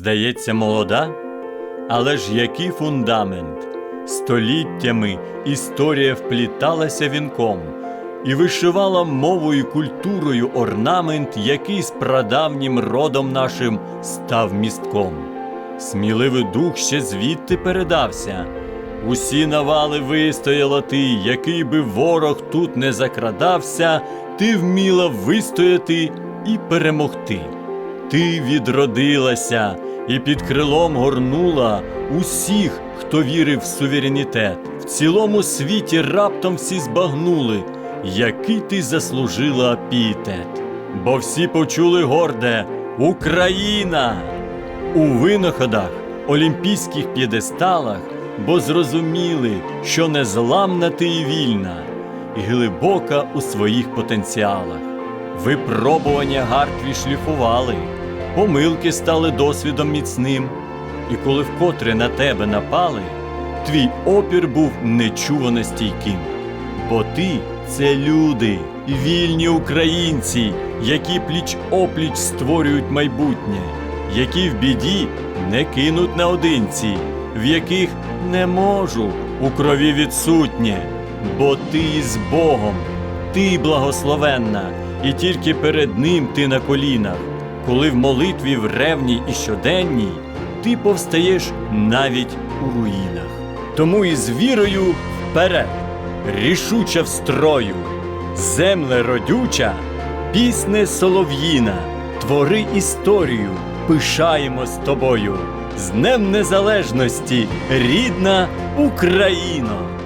Здається, молода, але ж який фундамент. Століттями історія впліталася вінком і вишивала мовою культурою орнамент, який з прадавнім родом нашим став містком. Сміливий дух ще звідти передався. Усі навали вистояла ти, який би ворог тут не закрадався, ти вміла вистояти і перемогти. Ти відродилася і під крилом горнула усіх, хто вірив в суверенітет. В цілому світі раптом всі збагнули, який ти заслужила пієтет. Бо всі почули горде Україна! У винаходах, олімпійських п'єдесталах, бо зрозуміли, що незламна ти і вільна, і глибока у своїх потенціалах. Випробування гартві шліфували, помилки стали досвідом міцним, і коли вкотре на тебе напали, твій опір був нечувано стійким. Бо ти це люди, вільні українці, які пліч опліч створюють майбутнє, які в біді не кинуть наодинці, в яких не можу у крові відсутнє, бо ти із Богом, ти благословенна, і тільки перед Ним ти на колінах, коли в молитві в ревній і щоденній ти повстаєш навіть у руїнах. Тому із вірою вперед, рішуча в строю, земле родюча, пісне солов'їна, твори історію, пишаємо з тобою. З Днем Незалежності, рідна Україно!